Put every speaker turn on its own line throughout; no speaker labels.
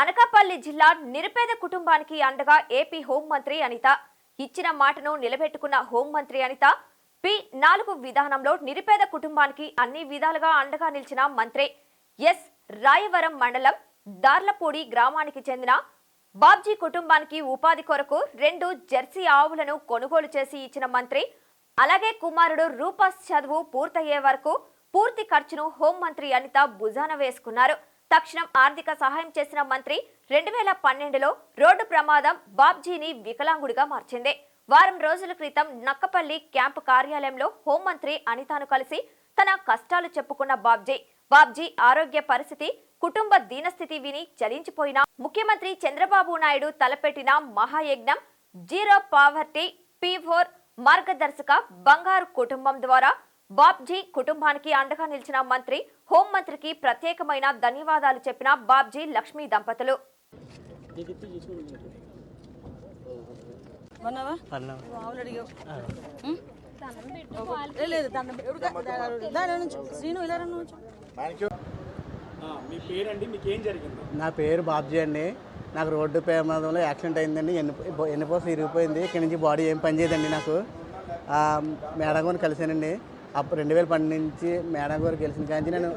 అనకాపల్లి జిల్లా నిరుపేద కుటుంబానికి అండగా ఏపీ హోంమంత్రి అనిత. ఇచ్చిన మాటను నిలబెట్టుకున్న హోంమంత్రి అనిత. పి. నాలుగు విధానంలో నిరుపేద కుటుంబానికి అన్ని విధాలుగా అండగా నిలిచిన మంత్రి ఎస్. రాయవరం మండలం దార్లపూడి గ్రామానికి చెందిన బాబ్జీ కుటుంబానికి ఉపాధి కొరకు రెండు జెర్సీ ఆవులను కొనుగోలు చేసి ఇచ్చిన మంత్రి. అలాగే కుమారుడు రూపాస్ చదువు పూర్తయ్యే వరకు పూర్తి ఖర్చును హోంమంత్రి అనిత భుజాన వేసుకున్నారు. తక్షణం ఆర్థిక సహాయం చేసిన మంత్రి రెండు వేల పన్నెండులో రోడ్డు ప్రమాదం బాబ్జీని వికలాంగుడిగా మార్చింది. వారం రోజుల క్రితం నక్కపల్లి క్యాంపు కార్యాలయంలో హోంమంత్రి అనితాను కలిసి తన కష్టాలు చెప్పుకున్న బాబ్జీ. బాబ్జీ ఆరోగ్య పరిస్థితి కుటుంబ దీనస్థితి విని చలించిపోయిన ముఖ్యమంత్రి చంద్రబాబు నాయుడు తలపెట్టిన మహాయజ్ఞం జీరో పావర్టీ పీ ఫోర్ మార్గదర్శక బంగారు కుటుంబం ద్వారా బాబ్జీ కుటుంబానికి అండగా నిలిచిన మంత్రి హోంమంత్రికి ప్రత్యేకమైన ధన్యవాదాలు చెప్పిన బాబ్జీ లక్ష్మీ దంపతులు.
నా పేరు బాబ్జీ అండి. నాకు రోడ్డు ప్రమాదంలో యాక్సిడెంట్ అయిందండి. ఎన్ని ఎన్నిపోస ఇరిగిపోయింది. ఇక్కడి నుంచి బాడీ ఏం పని చేయదండి నాకు. ఆ, మేడం గారిని కలిశానండి. అప్పుడు రెండు వేల పన్నెండు నుంచి మేడం గారు గెలిచిన కానీ నేను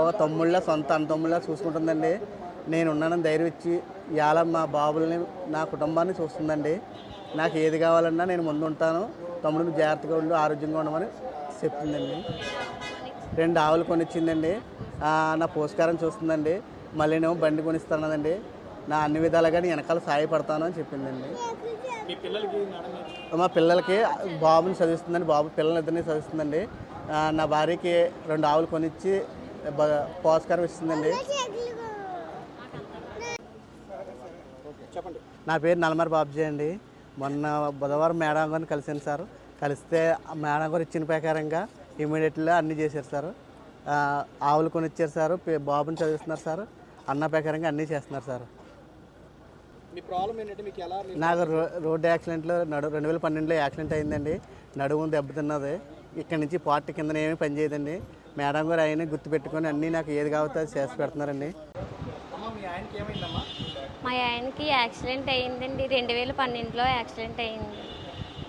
ఒక తమ్ముళ్ళ సొంత అన్న తమ్ముళ్ళ చూసుకుంటుందండి. నేను ఉన్నానని ధైర్యం ఇచ్చి ఇవాళ మా బాబుల్ని నా కుటుంబాన్ని చూస్తుందండి. నాకు ఏది కావాలన్నా నేను ముందు ఉంటాను. తమ్ముడిని జాగ్రత్తగా ఉండి ఆరోగ్యంగా ఉండమని చెప్తుందండి. రెండు ఆవులు కొనిచ్చిందండి. నా పోస్కారం చూస్తుందండి. మళ్ళీ నేను బండి కొనిస్తానండి నా అన్ని విధాలుగా నేను వెనకాల సహాయపడతాను అని చెప్పిందండి.
మీ పిల్లలకి
బాబుని చదివిస్తుందండి. బాబు పిల్లలిద్దరిని చదివిస్తుందండి. నా భార్యకి రెండు ఆవులు కొనిచ్చి పోస్కారం ఇస్తుందండి.
చెప్పండి.
నా పేరు నల్లమరి బాబ్జీ అండి. మొన్న బుధవారం మేడం గారిని కలిసాను సార్. కలిస్తే మేడం గారు ఇచ్చిన ప్రకారంగా ఇమీడియట్గా అన్నీ చేశారు సార్. ఆవులు కొనిచ్చారు సార్. బాబుని చదివిస్తున్నారు సార్. అన్న ప్రకారంగా అన్నీ చేస్తున్నారు సార్.
మీ ప్రాబ్లం ఏంటంటే మీకు ఎలా మీ-
నాకు రో- రోడ్డు యాక్సిడెంట్లో నడు రెండు వేల పన్నెండులో యాక్సిడెంట్ అయిందండి. నడుము దెబ్బతిన్నది ఇక్కడ నుంచి పార్టీ కింద ఏమీ పని చేయదండి. మేడం గారు ఆయన గుర్తుపెట్టుకొని అన్నీ నాకు ఏది కావాలో అది చేసి పెడుతున్నారండి.
అమ్మ మీ ఆయనకి ఏమైందమ్మా?
మా ఆయనకి యాక్సిడెంట్ అయ్యిందండి రెండు వేల పన్నెండులో యాక్సిడెంట్ అయ్యింది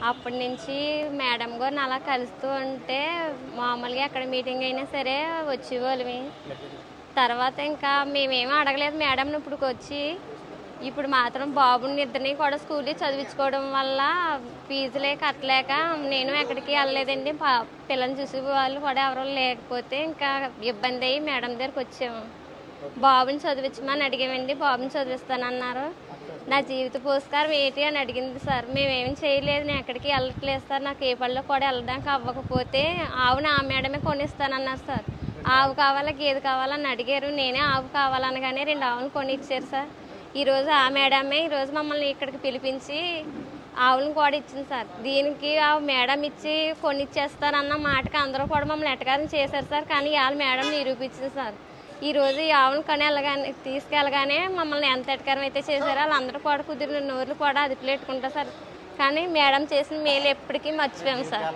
అప్పటి నుంచి మేడం గారిని అలా కలుస్తూ ఉంటే మామూలుగా ఎక్కడ మీటింగ్ అయినా సరే వచ్చేవాళ్ళమి. తర్వాత ఇంకా మేమేమీ అడగలేదు. మేడంని ఇప్పుడు వచ్చి ఇప్పుడు మాత్రం బాబుని ఇద్దరిని కూడా స్కూల్లో చదివించుకోవడం వల్ల ఫీజులే కట్టలేక నేను ఎక్కడికి వెళ్ళలేదండి. పా- పిల్లల్ని చూసే వాళ్ళు కూడా ఎవరు లేకపోతే ఇంకా ఇబ్బంది అయ్యి మేడం దగ్గరికి వచ్చాము. బాబుని చదివించమని అడిగామండి. బాబుని చదివిస్తానన్నారు. నా జీవిత పురస్కారం ఏంటి అని అడిగింది సార్. మేమేం చేయలేదు. నేను ఎక్కడికి వెళ్ళట్లేదు సార్. నాకు ఏ పళ్ళు కూడా వెళ్ళడానికి అవ్వకపోతే ఆవుని ఆ మేడమే కొనిస్తానన్నారు సార్. ఆవు కావాలా గేదె కావాలని అడిగారు. నేనే ఆవు కావాలనగానే రెండు ఆవులు కొని ఇచ్చారు సార్. ఈరోజు ఆ మేడమే ఈరోజు మమ్మల్ని ఇక్కడికి పిలిపించి ఆవులను కూడా ఇచ్చింది సార్. దీనికి ఆ మేడం ఇచ్చి కొనిచ్చేస్తారన్న మాటకి అందరూ కూడా మమ్మల్ని ఎట్టగానే చేశారు సార్ కానీ వాళ్ళ మేడం నిరూపించింది సార్. ఈరోజు ఈ ఆవులను కొని వెళ్ళగానే తీసుకెళ్ళగానే మమ్మల్ని ఎంత ఎటకారం అయితే చేశారో వాళ్ళందరూ కూడా కుదిరిన నోర్లు కూడా అదుపులో పెట్టుకుంటారు సార్. కానీ మేడం చేసిన మేలు ఎప్పటికీ మర్చిపోయాం సార్.